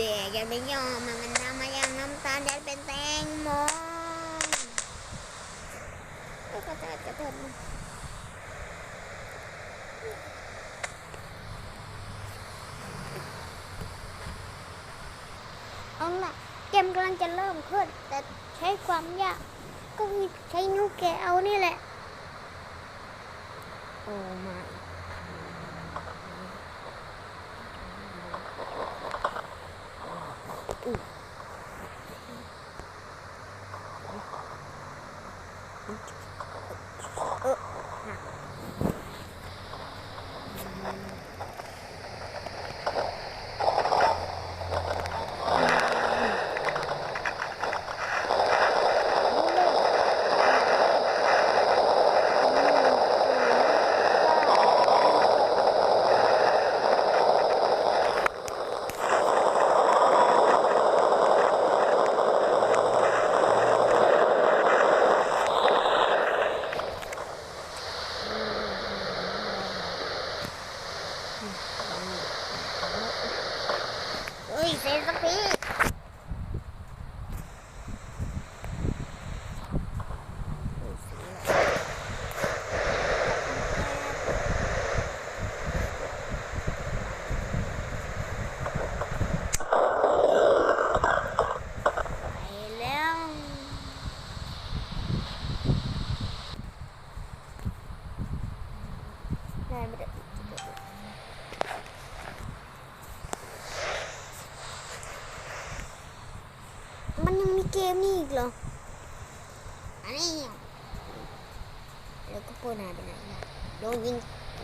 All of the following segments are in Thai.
เดี๋ยวาไปยอมมันมันทำมาอย่างน้ำตาลแดดเป็นแตงโมก็กระเจิดกระเจิดเอาล่ะเกมกำลังจะเริ่มขึ้น แต่ใช้ความยาก ก็คือใช้นิ้วแกเอานี่แหละ โอ้ my เฮ้ยเซนสปีไปแล้วได้ไม่ได้ มันยังมี เกมนี่อีกเหรอ อันนี้แล้วก็เพื่อนาไปไหนโดนยิง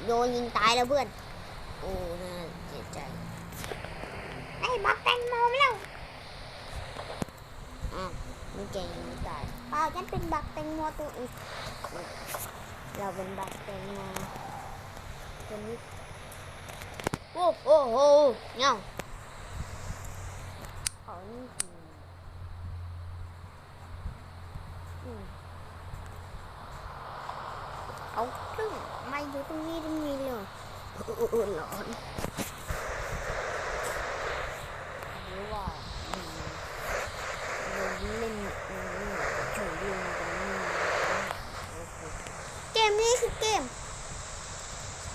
โดนยิงตายแล้วเพื่อน โอ้ น่าเสียใจไอ้บักแตงโมไปแล้วอ้าวมึงเก่งยังตายป่าฉันเป็นบักแตงโมตัวอื่นเราเป็นบักแตงโมตัวนี้โอ้โหโอ้เงาเอานี่สิ อืมเอาครึ่งมา อยู่ตรงนี้ตรงนี้เลยเออเออร้อนหรือว่าอืมเราเล่นอืมยเล่นกันนี่โอเกมนี้คือเกม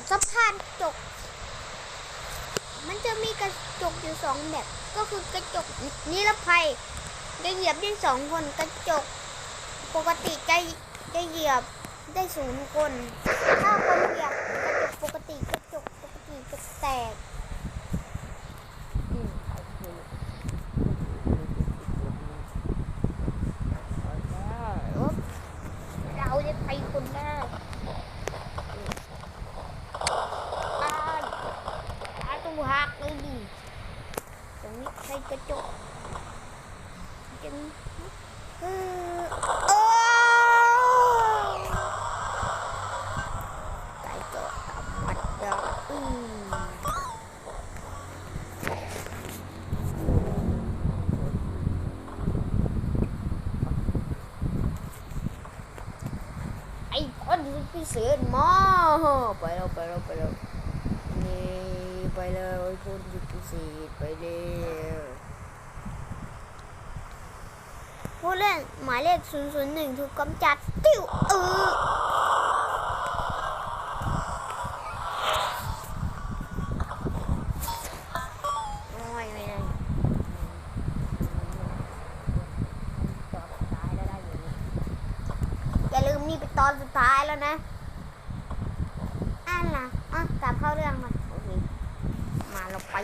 สะพานจก มันจะมีกระจกอยู่สองแบบ ก็คือกระจกนิรภัยจะเหยียบได้สองคนกระจก ปกติจะจะเหยียบได้ศูนย์คน ถ้าคนเหยียบกระจกปกติกระจกปกติจะแตกอืมโอเคโอ๊บเราจะไปคนแรกอืมอ้ายตาตูหักเลยดิตรงนี้ใช้กระจกจึง เออโอ้ไก่เกิดธรรมดาอืมไอ้คนที่พิเศษมาไปแล้วไปแล้วไปแล้วนี่ไปแล้วไอ้ คนที่พิเศษไปแล้วผู้เล่นหมายเลข 001 ถูกกำจัดติ้วเออโอ้ยไม่ได้ตอนสุดท้ายแล้วได้อยู่นี่อย่าลืมนี่เป็นตอนสุดท้ายแล้วนะอ่านล่ะอะกลับเข้าเรื่องมาโอเค มา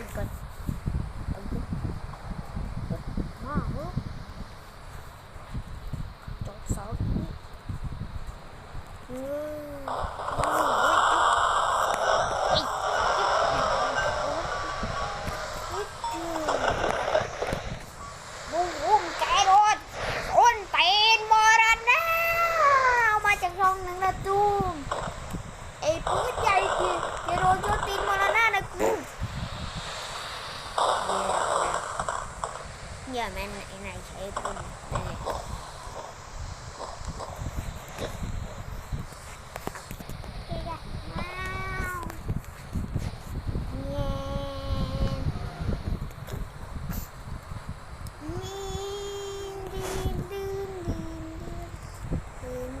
เราไปก่ เนี่ยแม่นไอ้นายใช้ปืนนั่นแหละ Kìa, mau. Nè. Nhìn, đi, đương, đi, đương. Đương,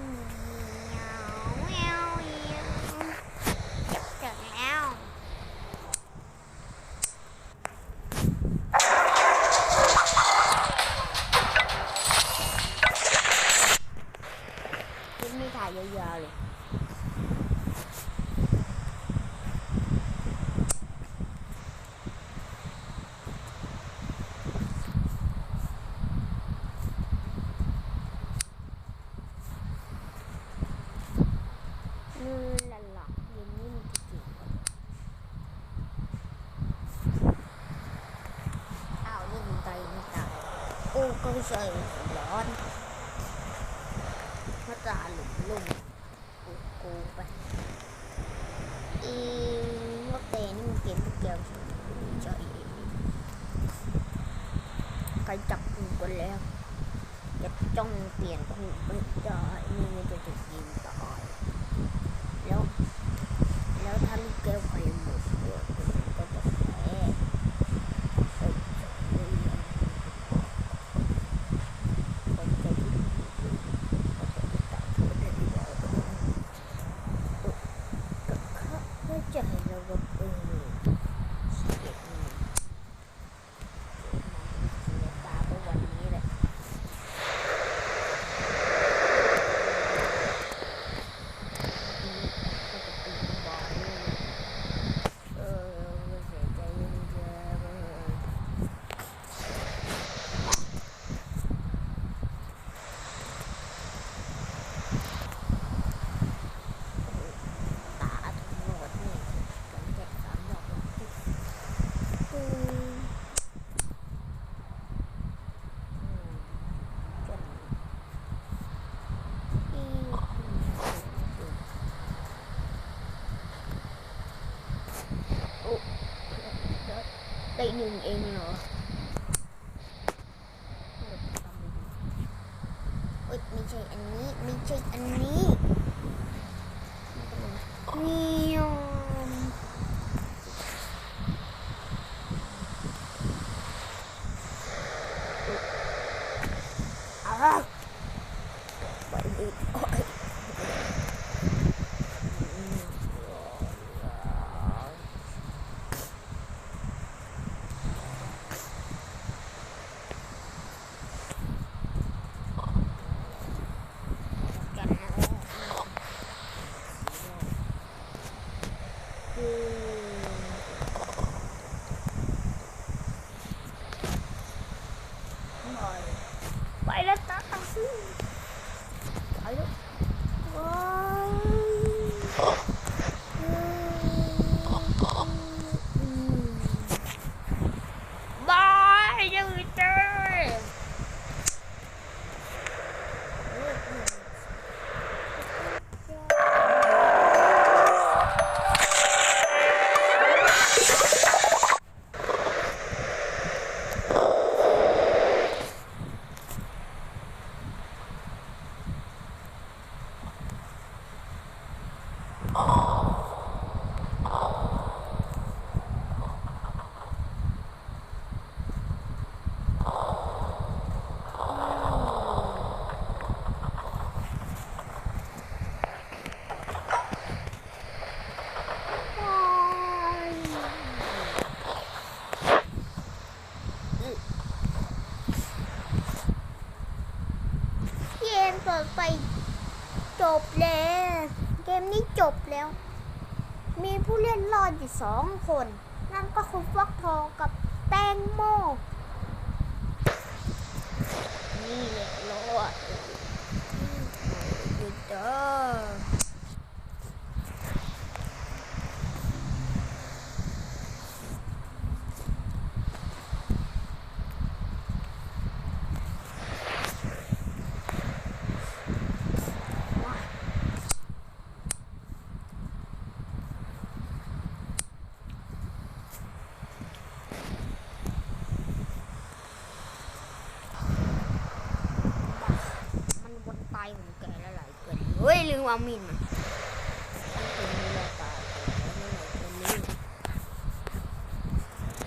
nhào, nhào, nhào. Chụp trận nào. ยาวๆเลย มือละหลักเย็นนิ่มจริงๆอ้าวนี่มันตายไม่ตาย โอ้ก็ไม่ใช่ร้อนพระจาหลุมลุ่มกูกูไปอีว่าเตนี่มันเกมพวกแกวใช่ไหมใช่ใครจับกูกันแล้วจะจ้องเปลี่ยนคู่ไม่ได้นี่มันจะถูกยิงตาย แล้ว แล้วถ้าลูกแก้วไปหมดตัวมันก็จะแพ้เอ้ยเอ้ยผมจะคิดก็จะตัดตัวได้ดีกว่าก็เขาไม่ใจเราก็เออเสียเงินเสียตาไปวันนี้แหละ เออไม่เสียใจยังเจอตาทั้งหมดนี่กันแจกสามดอกปุ๊บอืมจนอีโอ้ ได้หนึ่งเองเหรอเอ้ยไม่ใช่อันนี้ไม่ใช่อันนี้นี่ยมอ้าวไปอีกโอ้ยอืม กันนะไปแล้วตาไปแล้วว้ายบายยังเจอ เกมเปิดไปจบแล้ว เกมนี้จบแล้ว มีผู้เล่นรอดอยู่ สองคน นั่นก็คือฟักทองกับแตงโม นี่แหละรอดหยุดเด้อมันวนตายของแกแล้วหลายเกินเฮ้ย ลืมเอามีดมาฉันเป็นมีตายแล้วไม่ไหนจะลืม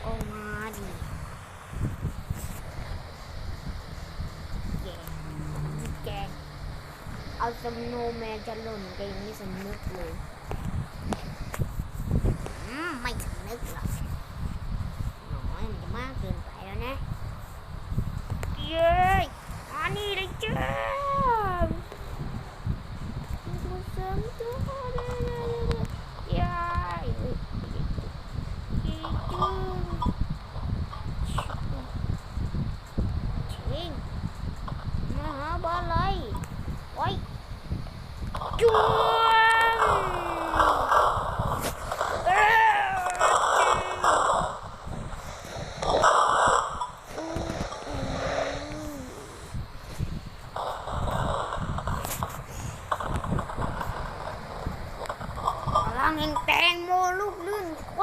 โอ้มาดิแกแกเอาสโนแมนจะหล่นแกยังไม่สำนึกเลยอืมไม่สำนึกหรอกน้อยมันจะมากเกินไปแล้วนะ เย้มานี่เลยจ้า Oh.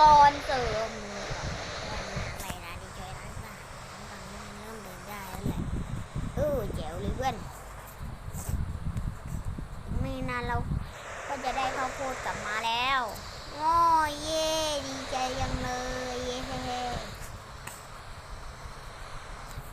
ตอนเสริม